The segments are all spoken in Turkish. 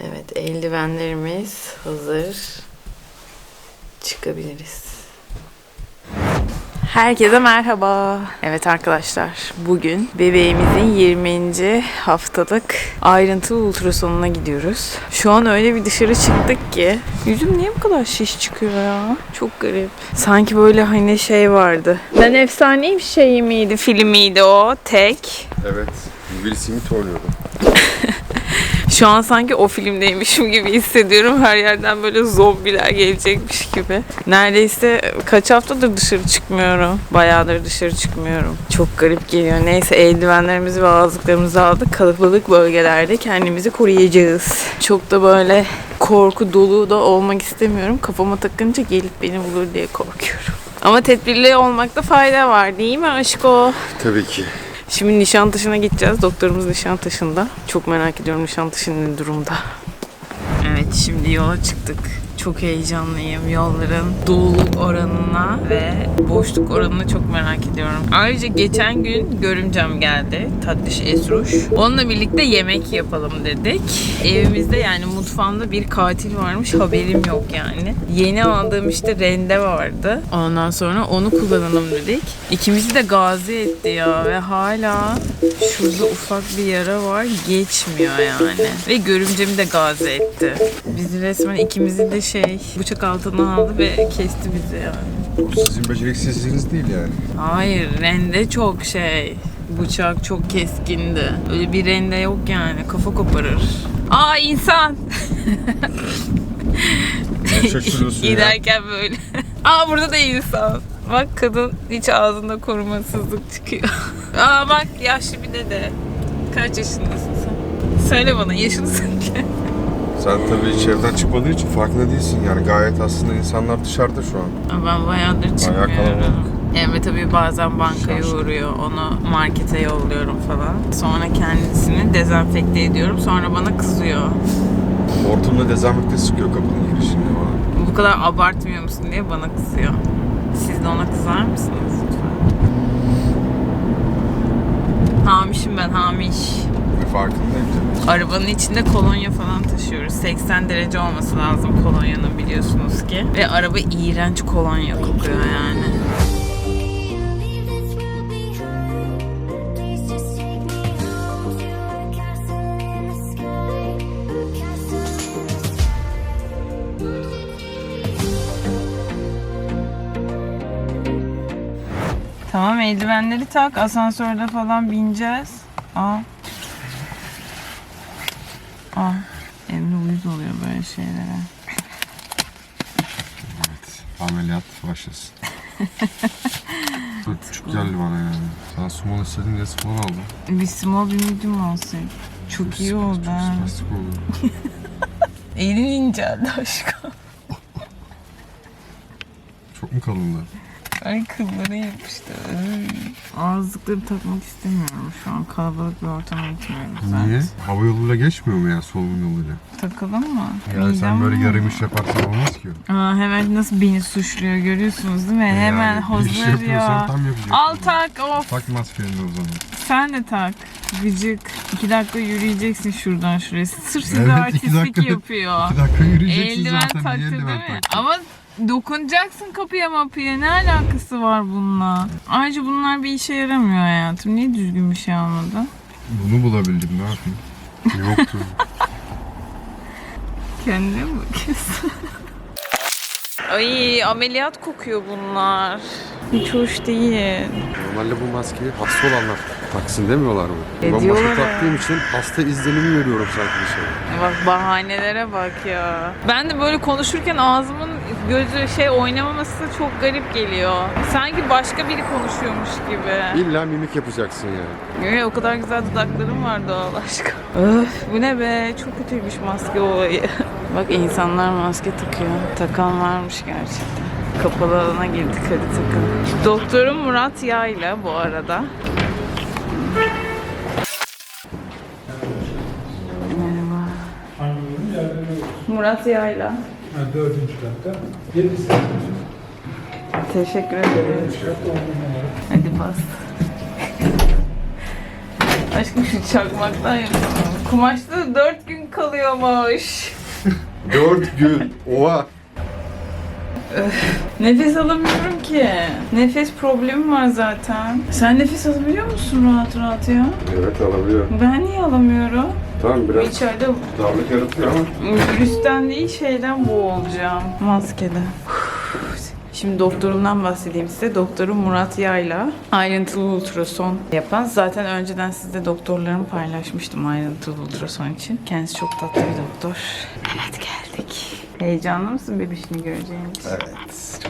Evet eldivenlerimiz hazır. Çıkabiliriz. Herkese merhaba. Evet arkadaşlar bugün bebeğimizin 20. haftalık ayrıntılı ultrasonuna gidiyoruz. Şu an öyle bir dışarı çıktık ki yüzüm niye bu kadar şiş çıkıyor ya? Çok garip. Sanki böyle hani şey vardı. Ben efsaneyim şey miydi filmiydi o tek. Evet. Will Smith oynuyordu. Şu an sanki o filmdeymişim gibi hissediyorum. Her yerden böyle zombiler gelecekmiş gibi. Neredeyse kaç haftadır dışarı çıkmıyorum. Bayağıdır dışarı çıkmıyorum. Çok garip geliyor. Neyse eldivenlerimizi ve ağızlıklarımızı aldık. Kalabalık bölgelerde kendimizi koruyacağız. Çok da böyle korku dolu da olmak istemiyorum. Kafama takınca gelip beni bulur diye korkuyorum. Ama tedbirli olmakta fayda var değil mi aşko? Tabii ki. Şimdi Nişantaşı'na gideceğiz. Doktorumuz Nişantaşı'nda. Çok merak ediyorum Nişantaşı ne durumda. Evet şimdi yola çıktık. Çok heyecanlıyım yolların doluluk oranına ve boşluk oranına çok merak ediyorum. Ayrıca geçen gün görümcem geldi. Tatlış Esruş. Onunla birlikte yemek yapalım dedik. Evimizde yani mutfağımda bir katil varmış. Haberim yok yani. Yeni aldığım işte rende vardı. Ondan sonra onu kullanalım dedik. İkimizi de gazi etti ya ve hala şurada ufak bir yara var. Geçmiyor yani. Ve görümcemi de gazi etti. Bizi resmen ikimizi de şey bıçak altına aldı ve kesti bizi yani. O sizin beceriksizliğiniz değil yani. Hayır rende çok şey. Bıçak çok keskindi. Öyle bir rende yok yani. Kafa koparır. Aa insan. Giderken böyle. Aa burada da insan. Bak kadın hiç ağzında korumasızlık çıkıyor. Aa bak yaşlı bir dede. Kaç yaşındasın sen? Söyle bana yaşını söyle. Sen tabii hiç evden çıkmadığın için farkında değilsin yani. Gayet aslında insanlar dışarıda şu an. Ama Ben bayağıdır çıkmıyorum. kalabalık. Emre tabii bazen bankaya uğruyor. Onu markete yolluyorum falan. Sonra kendisini dezenfekte ediyorum. Sonra bana kızıyor. Hortumla dezenfekte sıkıyor kapının girişinde bana. Bu kadar abartmıyor musun diye bana kızıyor. Siz de ona kızar mısınız lütfen? Hamişim ben hamiş. Farkındayım. Arabanın içinde kolonya falan taşıyoruz. 80 derece olması lazım kolonyanın biliyorsunuz ki. Ve araba iğrenç kolonya kokuyor yani. Tamam eldivenleri tak. Asansörde falan bineceğiz. Aa. Emre uyuz oluyor böyle şeylere. Evet. Ameliyat başlasın. Çok küçük geldi bana yani. Sen small istedin diye small aldım. Bir small bir medium olsaydı. Çok iyi oldu Çok ha. spastik oldu. Elin inceldi aşkım. Çok mu kalınlar? Ay kılları yapıştı. Ağızlıkları takmak istemiyorum şu an. Kalabalık bir ortama gitmiyorum zaten. Niye? Hava yoluyla geçmiyor mu ya solunum yoluyla? Takalım mı? Yani sen Midem böyle mi? yarım iş yaparsan olmaz ki. Aa, hemen nasıl beni suçluyor görüyorsunuz değil mi? hemen Yani bir iş hazır yapıyorsan ya. tam yapacaksın. Al tak of. Tak maskeni o zaman. Sen de tak. Gıcık. İki dakika yürüyeceksin şuradan şuraya. Sırf size Evet, iki artistlik dakika- yapıyor. Bir dakika yürüyeceksin Eldiven zaten. taktı Niye değil eldiven mi? taktın? Ama dokunacaksın kapıya mapıya. Ne alakası var bununla? Ayrıca bunlar bir işe yaramıyor hayatım. Niye düzgün bir şey almadın? Bunu bulabildim ne yapayım? Yoktu. Kendine mi bakıyorsun? Ay ameliyat kokuyor bunlar. Hiç hoş değil. Normalde bu maskeyi hasta olanlar taksın demiyorlar mı? Ben Ediyorlar maske taktığım için hasta izlenimi veriyorum sanki dışarı. Bak bahanelere bak ya. Ben de böyle konuşurken ağzımın gözü şey oynamaması çok garip geliyor. Sanki başka biri konuşuyormuş gibi. İlla mimik yapacaksın yani. Öyle o kadar güzel dudaklarım var doğal aşkım. Öf bu ne be çok kötüymüş maske olayı. Bak insanlar maske takıyor. Takan varmış gerçekten. Kapalı alana girdik hadi takın. Doktorum Murat Yayla bu arada. Merhaba. Murat Yayla. Ha, dördüncü katta. Yedi. Teşekkür ederim. Katta on numara. Hadi bas. Aşkım şu çakmaktan yapalım. Kumaşta 4 gün kalıyormuş. 4 gün. Oha. Nefes alamıyorum ki. Nefes problemim var zaten. Sen nefes alabiliyor musun rahat rahat ya? Evet alabiliyorum. Ben niye alamıyorum? Tamam biraz içeride darlık yaratıyor ama. virüsten değil şeyden boğulacağım. Maskede. Şimdi doktorumdan bahsedeyim size. Doktorum Murat Yayla. Ayrıntılı ultrason yapan. Zaten önceden sizde doktorlarımı paylaşmıştım ayrıntılı ultrason için. Kendisi çok tatlı bir doktor. Evet geldik. Heyecanlı mısın bebişini göreceğin için? Evet.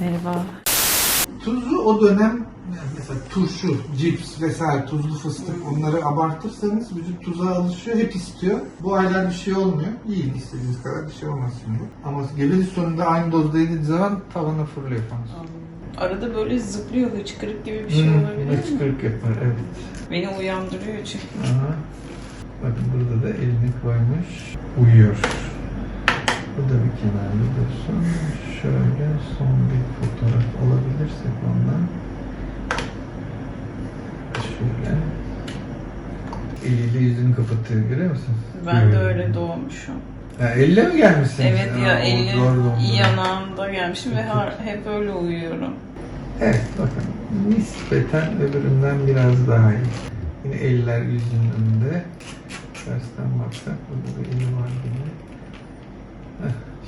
Merhaba. Tuzu o dönem mesela turşu, cips vesaire tuzlu fıstık onları abartırsanız vücut tuza alışıyor, hep istiyor. Bu aylar bir şey olmuyor. Yiyin istediğiniz kadar bir şey olmaz şimdi. Ama gebeliğin sonunda aynı dozda yediği zaman tavana fırlıyor falan. Arada böyle zıplıyor hıçkırık gibi bir şey Hmm, olabilir mi? hıçkırık yapar, evet. Beni uyandırıyor çünkü. Aha. Bakın burada da elini koymuş, uyuyor. Bu da bir kenarda dursun. Şöyle son bir fotoğraf alabilirsek ondan. Şöyle. Eliyle yüzünü kapatıyor görüyor musun? Ben de öyle doğmuşum. Ha, elle mi gelmişsin? Evet ya zor dondu. yanağımda gelmişim ve har- hep öyle uyuyorum. Evet bakın nispeten öbüründen biraz daha iyi. Yine eller yüzünün önünde. Tersten baksak burada bir eli var gibi.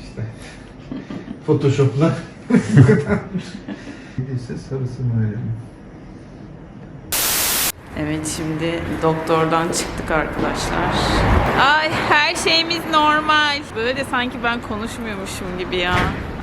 İşte. Photoshop'la. Neyse sarısını verelim. Evet şimdi doktordan çıktık arkadaşlar. Ay her şeyimiz normal. Böyle de sanki ben konuşmuyormuşum gibi ya.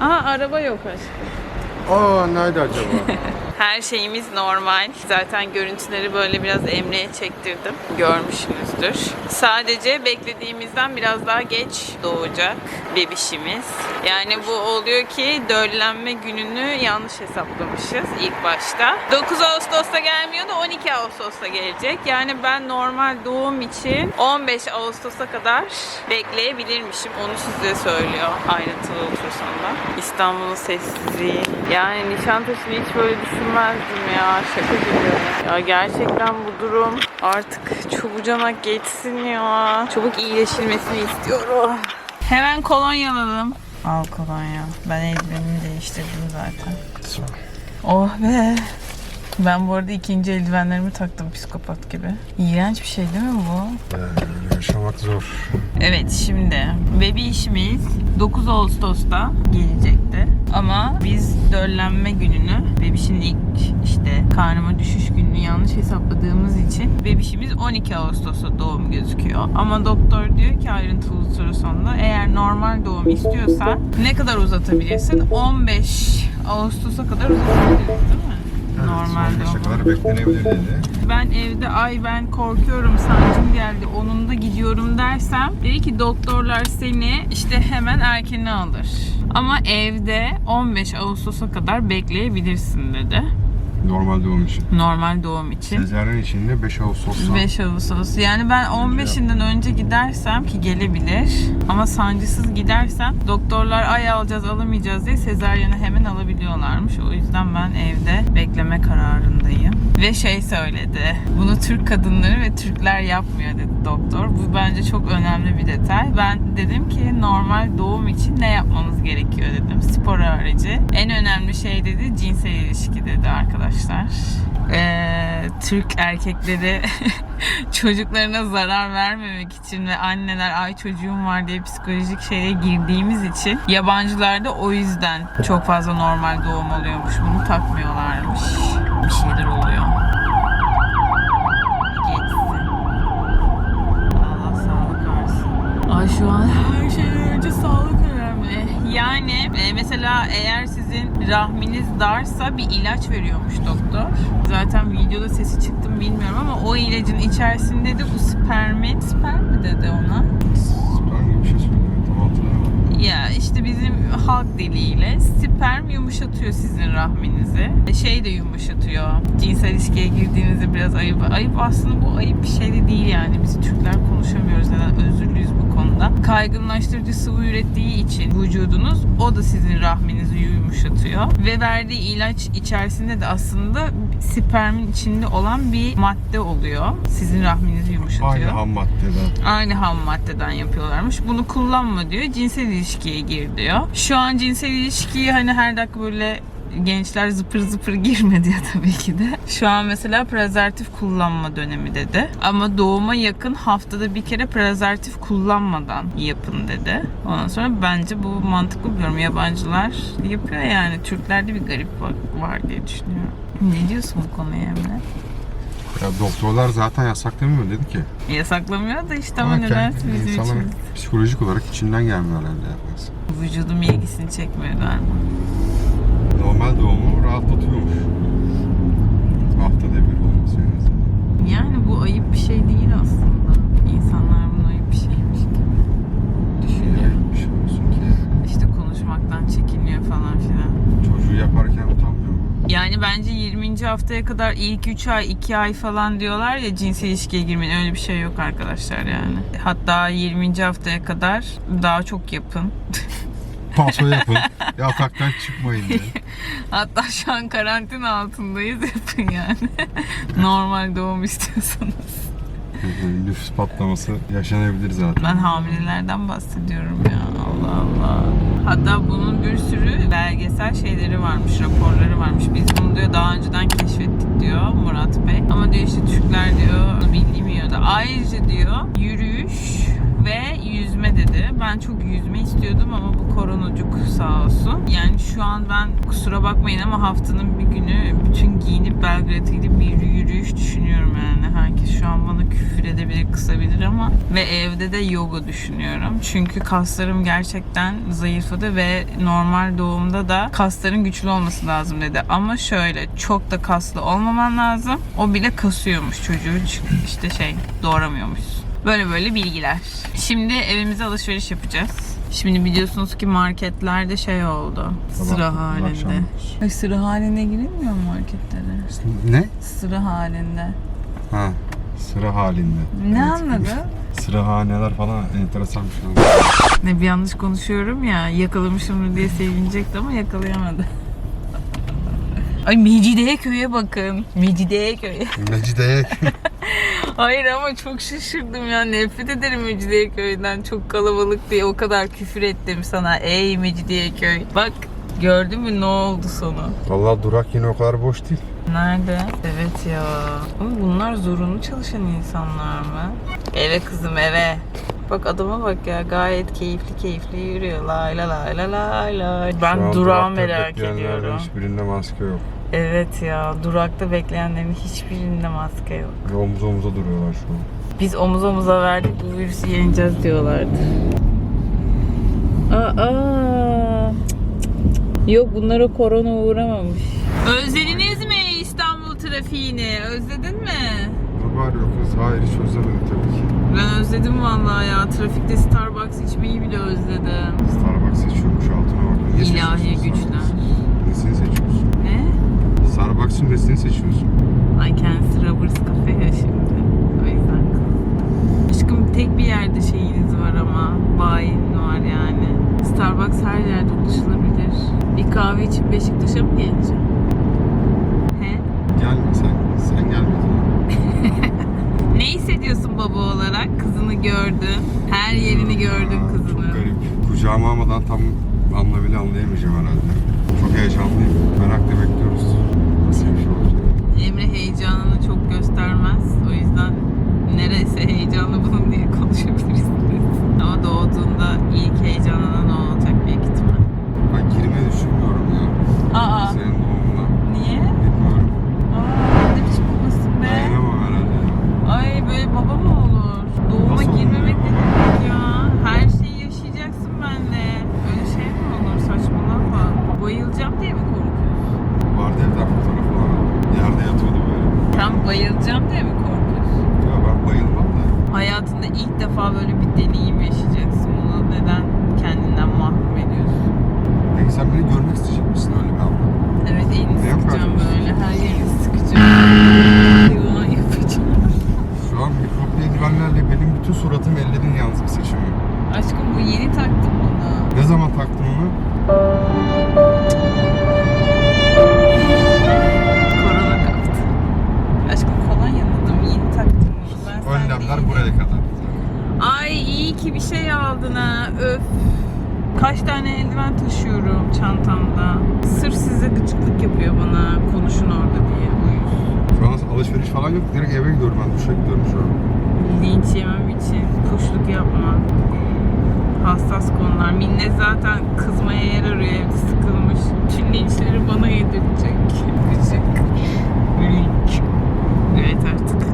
Aa araba yok aşkım. Aa nerede acaba? Her şeyimiz normal. Zaten görüntüleri böyle biraz Emre'ye çektirdim. Görmüşsünüzdür. Sadece beklediğimizden biraz daha geç doğacak bebişimiz. Yani bu oluyor ki döllenme gününü yanlış hesaplamışız ilk başta. 9 Ağustos'ta gelmiyor da 12 Ağustos'ta gelecek. Yani ben normal doğum için 15 Ağustos'a kadar bekleyebilirmişim. Onu size söylüyor ayrıntılı ultrasonda. İstanbul'un sessizliği. Yani Nişantaşı'nı hiç böyle düşünmezdim ya. Şaka gibi. Ya gerçekten bu durum artık çabucanak geçsin ya. Çabuk iyileşilmesini istiyorum. Hemen kolonyaladım. Al kolonya. Ben eldivenimi değiştirdim zaten. Oh be. Ben bu arada ikinci eldivenlerimi taktım psikopat gibi. İğrenç bir şey değil mi bu? Ee, yaşamak zor. Evet şimdi bebi işimiz 9 Ağustos'ta gelecekti. Ama biz döllenme gününü bebişin ilk işte karnıma düşüş gününü yanlış hesapladığımız için bebişimiz 12 Ağustos'ta doğum gözüküyor. Ama doktor diyor ki ayrıntılı ultrasonda eğer normal doğum istiyorsan ne kadar uzatabilirsin? 15 Ağustos'a kadar uzatabiliriz değil mi? Normal Son beşe doğum. kadar beklenebilir dedi. Ben evde ay ben korkuyorum sancım geldi onun da gidiyorum dersem dedi ki doktorlar seni işte hemen erkene alır. Ama evde 15 Ağustos'a kadar bekleyebilirsin dedi. Normal doğum için. Normal doğum için. Sezaryen için de 5 Ağustos'ta. 5 Ağustos. Yani ben 15'inden önce gidersem ki gelebilir ama sancısız gidersem doktorlar ay alacağız alamayacağız diye sezaryeni hemen alabiliyorlarmış. O yüzden ben evde bekleme kararındayım. Ve şey söyledi. Bunu Türk kadınları ve Türkler yapmıyor dedi doktor. Bu bence çok önemli bir detay. Ben dedim ki normal doğum için ne yapmamız gerekiyor dedim. Spor harici. En önemli şey dedi cinsel ilişki dedi arkadaşlar. Ee, Türk erkekleri çocuklarına zarar vermemek için ve anneler ay çocuğum var diye psikolojik şeye girdiğimiz için yabancılarda o yüzden çok fazla normal doğum oluyormuş. Bunu takmıyorlarmış. Bir şeyler oluyor. Geçsin. Allah sağlık versin. Ay şu an her şeyden önce sağlık. Yani e, mesela eğer sizin rahminiz darsa bir ilaç veriyormuş doktor. Zaten videoda sesi çıktı mı bilmiyorum ama o ilacın içerisinde de bu spermin, sperm mi dedi ona? Gibi bir şey. Tam hatırlayamadım. Ya işte bizim halk diliyle sperm yumuşatıyor sizin rahminizi. Şey de yumuşatıyor. Cinsel ilişkiye girdiğinizde biraz ayıp. Ayıp aslında bu ayıp bir şey de değil yani. Biz Türkler konuşamıyoruz neden özürlüyüz bu konuda. yaygınlaştırıcı sıvı ürettiği için vücudunuz o da sizin rahminizi yumuşatıyor. Ve verdiği ilaç içerisinde de aslında spermin içinde olan bir madde oluyor. Sizin rahminizi yumuşatıyor. Aynı ham maddeden. Aynı ham maddeden yapıyorlarmış. Bunu kullanma diyor. Cinsel ilişkiye gir diyor. Şu an cinsel ilişkiyi hani her dakika böyle gençler zıpır zıpır girme diyor tabii ki de. Şu an mesela prezervatif kullanma dönemi dedi. Ama doğuma yakın haftada bir kere prezervatif kullanmadan yapın dedi. Ondan sonra bence bu mantıklı buluyorum. Yabancılar yapıyor yani. Türklerde bir garip var, diye düşünüyorum. Ne diyorsun bu konuya Emre? Ya doktorlar zaten yasaklamıyor dedi ki. Yasaklamıyor da işte ama kendi bizim için psikolojik olarak içinden gelmiyor herhalde yapması. vücudum ilgisini çekmiyor galiba. Normal doğumu rahatlatıyormuş. Haftada bir olması en azından. Yani bu ayıp bir şey değil aslında. İnsanlar bunu ayıp bir şeymiş gibi Niye düşünüyor. bir şey olsun ki? İşte konuşmaktan çekiniyor falan filan. Çocuğu yaparken utanmıyor mu? Yani bence 20. haftaya kadar ilk 3 ay 2 ay falan diyorlar ya cinsel ilişkiye girmeyin. Öyle bir şey yok arkadaşlar yani. Hatta 20. haftaya kadar daha çok yapın. Paso yapın. Yataktan çıkmayın diye. Hatta şu an karantina altındayız yapın yani. Normal doğum istiyorsanız. Nüfus patlaması yaşanabilir zaten. Ben hamilelerden bahsediyorum ya Allah Allah. Hatta bunun bir sürü belgesel şeyleri varmış, raporları varmış. Biz bunu diyor daha önceden keşfettik diyor Murat Bey. Ama diyor işte Türkler diyor bilmiyor da. Ayrıca diyor yürüyüş ve yüzme dedi. Ben çok yüzme istiyordum ama bu koronacuk sağ olsun. Yani şu an ben kusura bakmayın ama haftanın bir günü bütün giyinip Belgrad'a gidip bir yürüyüş düşünüyorum yani. Herkes şu an bana küfür edebilir, kısabilir ama ve evde de yoga düşünüyorum. Çünkü kaslarım gerçekten zayıfladı ve normal doğumda da kasların güçlü olması lazım dedi. Ama şöyle çok da kaslı olmaman lazım. O bile kasıyormuş çocuğu işte şey doğuramıyormuşsun. Böyle böyle bilgiler. Şimdi evimize alışveriş yapacağız. Şimdi biliyorsunuz ki marketlerde şey oldu. Sıra Sabah- halinde. akşam. Ay, sıra halinde girilmiyor mu marketlere? Ne? Sıra halinde. Ha. Sıra halinde. Ne Evet. anladın? Sırahaneler falan enteresan bir şey. Ne bir yanlış konuşuyorum ya yakalamışım diye sevinecekti ama yakalayamadı. Ay Mecidiyeköy bakın. Mecidiyeköy. Mecidiye Hayır ama çok şaşırdım ya. Nefret ederim Mecidiyeköy'den. Çok kalabalık diye o kadar küfür ettim sana. Ey Mecidiyeköy. Bak gördün mü ne oldu sonu? Vallahi durak yine o kadar boş değil. Nerede? Evet ya. Ama bunlar zorunlu çalışan insanlar mı? Eve kızım eve. Bak adama bak ya gayet keyifli keyifli yürüyor. Lay la lay la lay lay. Ben durağı merak ediyorum. Hiçbirinde maske yok. Evet ya durakta bekleyenlerin hiçbirinde maske yok. Ve omuz omuza duruyorlar şu an. Biz omuz omuza verdik bu virüsü yeneceğiz diyorlardı. Aa, Yok bunlara korona uğramamış. Özlediniz mi İstanbul trafiğini? Özledin mi? Var yok kız? Hayır hiç özlemedim tabii ki. Ben özledim vallahi ya. Trafikte Starbucks içmeyi bile özledim. Starbucks seçiyormuş altına bak. İlahi güçler. Starbucks'ı? Nesini seçiyorsun? Ne? Starbucks'ın nesini seçiyorsun? Ay kendisi Rubbers Cafe ya şimdi. O yüzden. Aşkım tek bir yerde şeyiniz var ama. Bayin var yani. Starbucks her yerde ulaşılabilir. Bir kahve içip Beşiktaş'a mı geleceğim? He? Gelme sen. Sen gelmedin. Ne hissediyorsun baba olarak? Kızını gördün. Her yerini gördün Aa, Çok kızını. garip. Kucağıma almadan tam anlamıyla anlayamayacağım herhalde. Çok heyecanlıyım. Merakla bekliyoruz. Nasıl bir şey olacak? Emre heyecanını çok göstermez. O yüzden neresi heyecanlı bunun diye konuşabiliriz. Ama doğduğunda ilk heyecanlanan o olacak büyük ihtimal. Ben girmeyi düşünmüyorum ya. Aa Senin Değilim. buraya kadar. Ay iyi ki bir şey aldın ha. Öf. Kaç tane eldiven taşıyorum çantamda. Sırf size gıcıklık yapıyor bana. Konuşun orada diye. Şu an alışveriş falan yok. Direkt eve gidiyorum ben. Duşa gidiyorum şu an. Linç yemem için kuşluk yapma. Hassas konular. Minnet zaten kızmaya yer arıyor evde sıkılmış. Tüm linçleri bana yedirecek. Gıcık. Link. Evet artık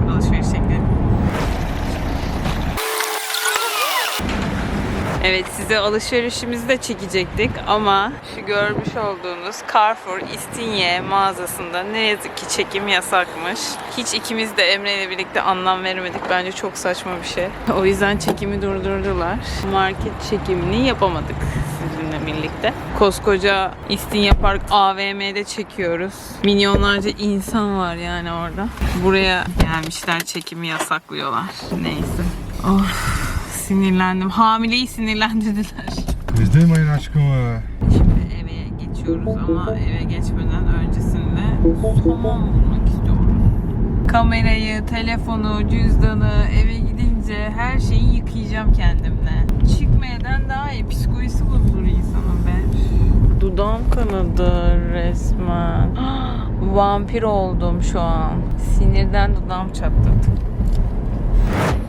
Evet size alışverişimizi de çekecektik ama şu görmüş olduğunuz Carrefour İstinye mağazasında ne yazık ki çekim yasakmış. Hiç ikimiz de Emre ile birlikte anlam veremedik. Bence çok saçma bir şey. O yüzden çekimi durdurdular. Market çekimini yapamadık sizinle birlikte. Koskoca İstinye Park AVM'de çekiyoruz. Milyonlarca insan var yani orada. Buraya gelmişler çekimi yasaklıyorlar. Neyse. Of sinirlendim. Hamileyi sinirlendirdiler. Bizdeyim ayın aşkımı. Şimdi eve geçiyoruz ama eve geçmeden öncesinde somon bulmak istiyorum. Kamerayı, telefonu, cüzdanı eve gidince her şeyi yıkayacağım kendimle. Çıkmayadan daha iyi. Psikolojisi bozulur insanın be. Dudağım kanadı resmen. Vampir oldum şu an. Sinirden dudağım çatladı.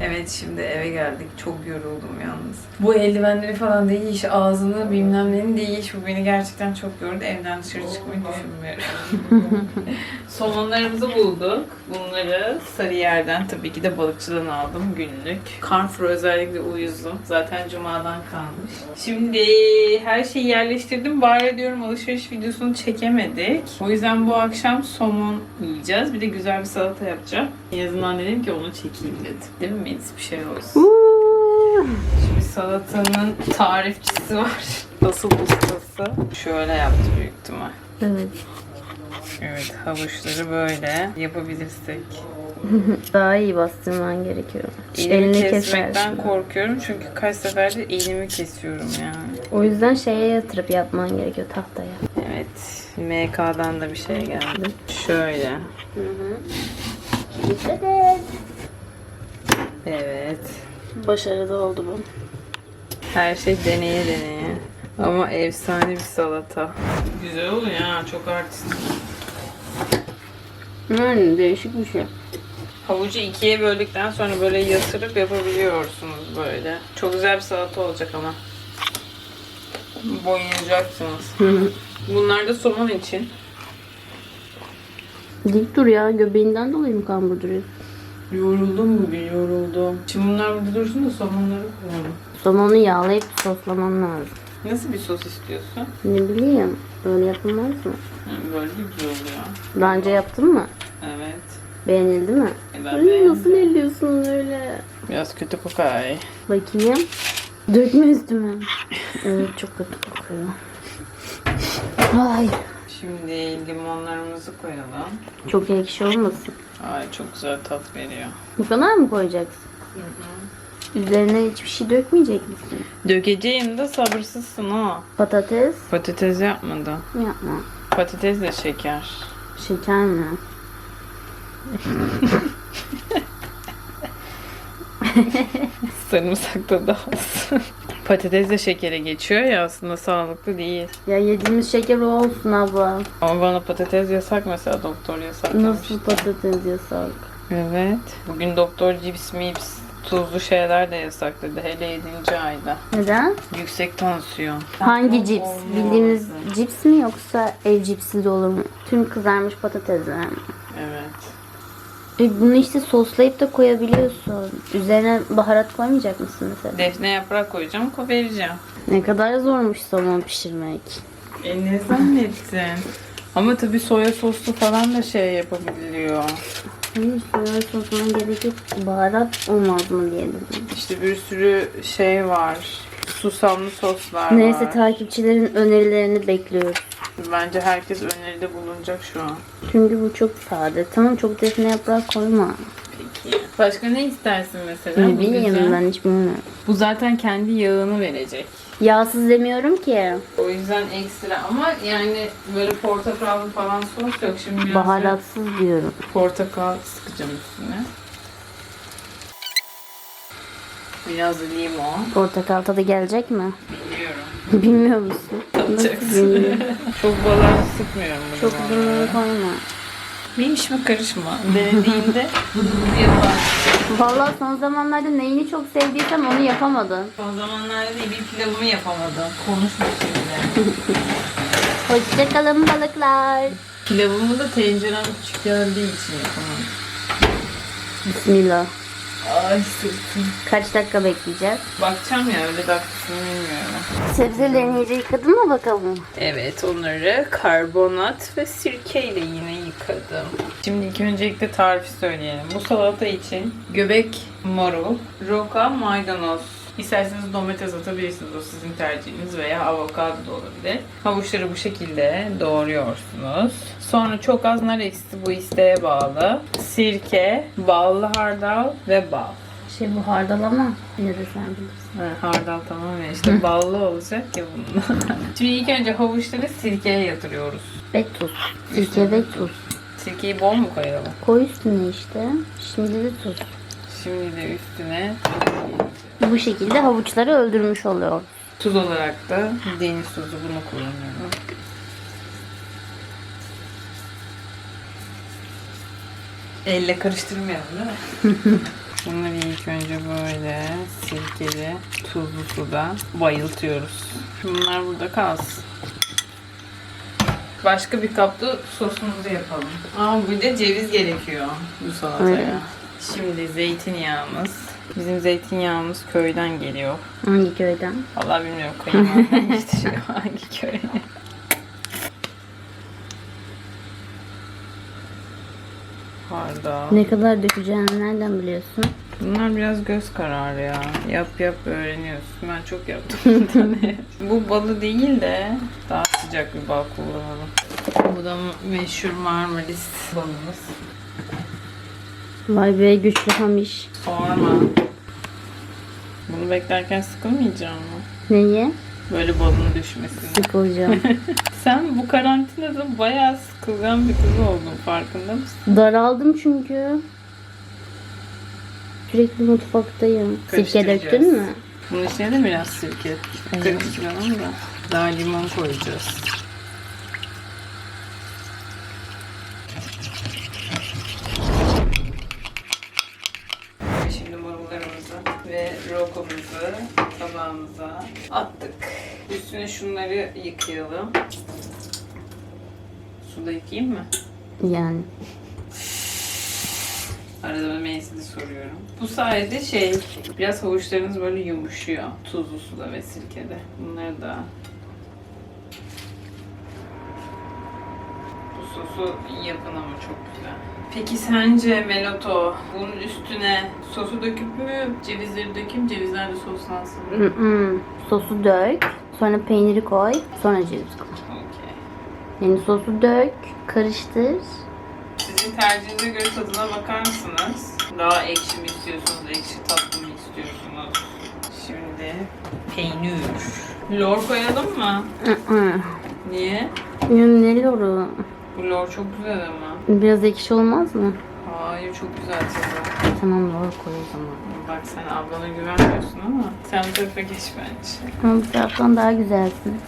Evet şimdi eve geldik. Çok yoruldum yalnız. Bu eldivenleri falan değiş, ağzını bilmem neni değiş. Bu beni gerçekten çok yordu. Evden dışarı çıkmayı düşünmüyorum. Somonlarımızı bulduk. Bunları Sarıyer'den tabii ki de balıkçıdan aldım günlük. Carrefour özellikle uyuzum. Zaten cumadan kalmış. Şimdi her şeyi yerleştirdim. Bari diyorum alışveriş videosunu çekemedik. O yüzden bu akşam somon yiyeceğiz. Bir de güzel bir salata yapacağım. En azından dedim ki onu çekeyim dedim. Değil mi Melis? Bir şey olsun. Şimdi salatanın tarifçisi var. Asıl ustası. Şöyle yaptı büyük ihtimal. Evet. Evet havuçları böyle yapabilirsek. Daha iyi bastırman gerekiyor. Elimi Elini kesmekten kesersin. korkuyorum çünkü kaç seferdir elimi kesiyorum yani. O yüzden şeye yatırıp yapman gerekiyor tahtaya. Evet. MK'dan da bir şey geldi. Şöyle. Dikkat et. Evet. Başarılı oldu bu. Her şey deneye deneye. Ama efsane bir salata. Güzel oluyor ya. Çok artistik. Yani değişik bir şey. Havucu ikiye böldükten sonra böyle yatırıp yapabiliyorsunuz böyle. Çok güzel bir salata olacak ama. Boyuyacaksınız. Bunlar da somon için. Dik dur ya göbeğinden dolayı mı kambur duruyor? Yoruldum bugün yoruldum. Şimdi bunlar burada dursun da somonları koyalım. Somonu yağlayıp soslaman lazım. Nasıl bir sos istiyorsun? Ne bileyim böyle yapılmaz mı? Hı, Böyle de güzel oluyor. Daha önce yaptın mı? Evet. Beğenildi mi? E ben Ay, beğendim. nasıl elliyorsun öyle? Biraz kötü kokay. Bakayım. Dökme üstüme. Evet çok kötü kokuyor. Ay Şimdi limonlarımızı koyalım. çok ekşi olmasın. Ay çok güzel tat veriyor. Bu kadar mı koyacaksın? Üzerine hiçbir şey dökmeyecek misin? Dökeceğim de sabırsızsın ha. Patates Patates yapmadı. yapma. Patates de şeker. Şeker mi? Sarımsak da daha az. Patates de şekere geçiyor ya aslında sağlıklı değil. Ya yediğimiz şeker o olsun abla. Ama bana patates yasak mesela doktor yasaklamış. Nasıl patates yasak? Evet. Bugün doktor cips mips tuzlu şeyler de yasak dedi. Hele 7. ayda. Neden? Yüksek tansiyon. Hangi cips? Bildiğimiz cips mi yoksa ev cipsi de olur mu? Tüm kızarmış patatesler mi? Evet. E bunu işte soslayıp da koyabiliyorsun. Üzerine baharat koymayacak mısın mesela? Defne yaprak koyacağım, ko vereceğim. Ne kadar zormuş somon pişirmek. E ne zannettin? Ama tabii soya soslu falan da şey yapabiliyor. Hayır soya sosuna gerek yok. Baharat olmaz mı diye dedim. İşte bir sürü şey var. Susamlı soslar Neyse var. takipçilerin önerilerini bekliyoruz. Bence herkes öneride bulunacak şu an. Çünkü bu çok sade. Tamam çok defne yaprak koyma. Peki. Başka ne istersin mesela? Ne Bu bileyim güzel. ben hiç bilmiyorum. Bu zaten kendi yağını verecek. Yağsız demiyorum ki. O yüzden ekstra ama yani böyle portakallı falan sos yok. Şimdi biraz Baharatsız diyorum. portakal sıkacağım üstüne. Biraz da limon. Portakal tadı gelecek mi? Bilmiyorum. Bilmiyor musun? Bilmiyorum? Çok balığa sıkmıyorum bunu. Çok uzun koyma. Benim işime karışma. Denediğinde bıdı yapar. Vallahi son zamanlarda neyini çok sevdiysem onu yapamadım. Son zamanlarda değil bir pilavımı yapamadım. Konuşma şimdi. Hoşçakalın balıklar. Pilavımı da tencerem küçük geldiği için yapamadım. Bismillah. Ay sırtım. Kaç dakika bekleyeceğiz? Bakacağım ya öyle dakikasını bilmiyorum. Sebzelerini iyice yıkadın mı bakalım? Evet onları karbonat ve sirkeyle yine yıkadım. Şimdi ilk öncelikle tarifi söyleyelim. Bu salata için göbek marul, roka, maydanoz. İsterseniz domates atabilirsiniz. O sizin tercihiniz veya avokado da olabilir. Havuçları bu şekilde doğruyorsunuz. Sonra çok az nar ekşisi bu isteğe bağlı. Sirke, ballı hardal ve bal. Şey bu hardal ama yine de sen bilirsin. Ha, hardal tamam ya işte ballı olacak ya bunun. Şimdi ilk önce havuçları sirkeye yatırıyoruz. Ve tuz. Sirke ve tuz. Sirkeyi bol mu koyalım? Koy üstüne işte. Şimdi de tuz. Şimdi de üstüne Bu şekilde havuçları öldürmüş oluyor. tuz olarak da deniz tuzu bunu kullanıyorum. Elle karıştırmayalım değil mi? Bunları ilk önce böyle sirkeli, tuzlu suda bayıltıyoruz. Bunlar burada kalsın. Başka bir kapta sosumuzu yapalım. Aa bir de ceviz gerekiyor bu salataya. Evet. Şimdi zeytinyağımız. Bizim zeytinyağımız köyden geliyor. Hangi köyden? Vallahi bilmiyorum kayınvaliden getiriyor hangi köy. Hardal. Ne kadar dökeceğini nereden biliyorsun? Bunlar biraz göz kararı ya. Yap yap öğreniyorsun. Ben çok yaptım. Bu balı değil de daha sıcak bir bal kullanalım. Bu da meşhur Marmaris balımız. Vay be güçlü hamiş. Sorma. Bunu beklerken sıkılmayacağım mı? Neyi? Böyle balın düşmesini. Sıkılacağım. Sen bu karantinada bayağı sıkılgan bir kız oldun farkında mısın? Daraldım çünkü. Sürekli mutfaktayım. Sirke döktün mü? Bunun içine de biraz sirke karıştıralım da. Daha limon koyacağız. Şimdi marullarımızı ve rokamızı tabağımıza attık. Şunları yıkayalım. Suda yıkayayım mı? Yani. Arada böyle mevsimi soruyorum. Bu sayede şey, biraz havuçlarınız böyle yumuşuyor. Tuzlu suda ve sirkede. Bunları da bu sosu yapın ama çok güzel. Peki sence Meloto bunun üstüne sosu döküp mü cevizleri dökeyim cevizler de soslansın mı? Mm-mm. Sosu dök. Sonra peyniri koy. Sonra ceviz koy. Okey. Yani sosu dök. Karıştır. Sizin tercihinize göre tadına bakar mısınız? Daha ekşi mi istiyorsunuz, ekşi tatlı mı istiyorsunuz? Şimdi peynir. Lor koyalım mı? Niye? Ne loru? Bu lor çok güzel ama. Biraz ekşi olmaz mı? Hayır çok güzel tadı. Tamam lor koy o zaman. Bak sen ablana güvenmiyorsun ama sen bu tarafa geç bence. Ama bu taraftan daha güzelsin.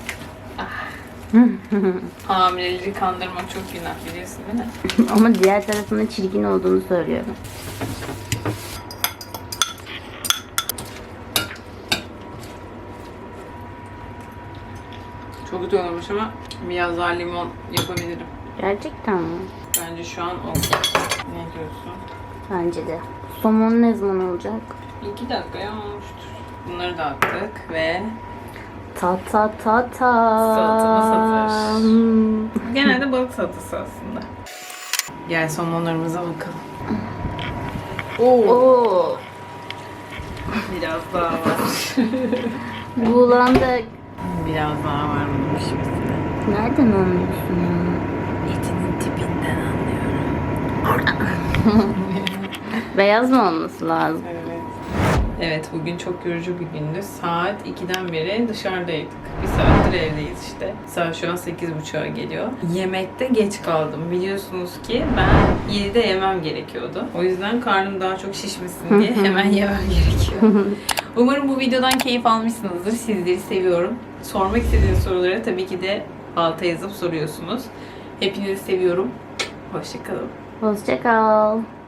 Hamileleri kandırmak çok günah biliyorsun değil mi? Ama diğer tarafının çirkin olduğunu söylüyorum. Çok kötü olmuş ama biraz daha limon yapabilirim. Gerçekten mi? Bence şu an okey. Ne diyorsun? Bence de. Somon ne zaman olacak? İki dakikaya olmuştur. Bunları da attık ve Ta ta ta ta. Salatamız hazır. Hmm. genelde balık salatası aslında. Gel somonlarımıza bakalım. Oo, Oo. biraz daha var. Buğulandık. Biraz daha var bunun pişmesine. Nereden anlıyorsun ya? Beyaz mı olması lazım? Evet. Evet bugün çok yorucu bir gündü. Saat 2'den beri dışarıdaydık. Bir saattir evdeyiz işte. Saat şu an 8.30'a geliyor. Yemekte geç kaldım. Biliyorsunuz ki ben 7'de yemem gerekiyordu. O yüzden karnım daha çok şişmesin diye hemen yemem gerekiyor. Umarım bu videodan keyif almışsınızdır. Sizleri seviyorum. Sormak istediğiniz soruları tabii ki de alta yazıp soruyorsunuz. Hepinizi seviyorum. Hoşçakalın. We'll all.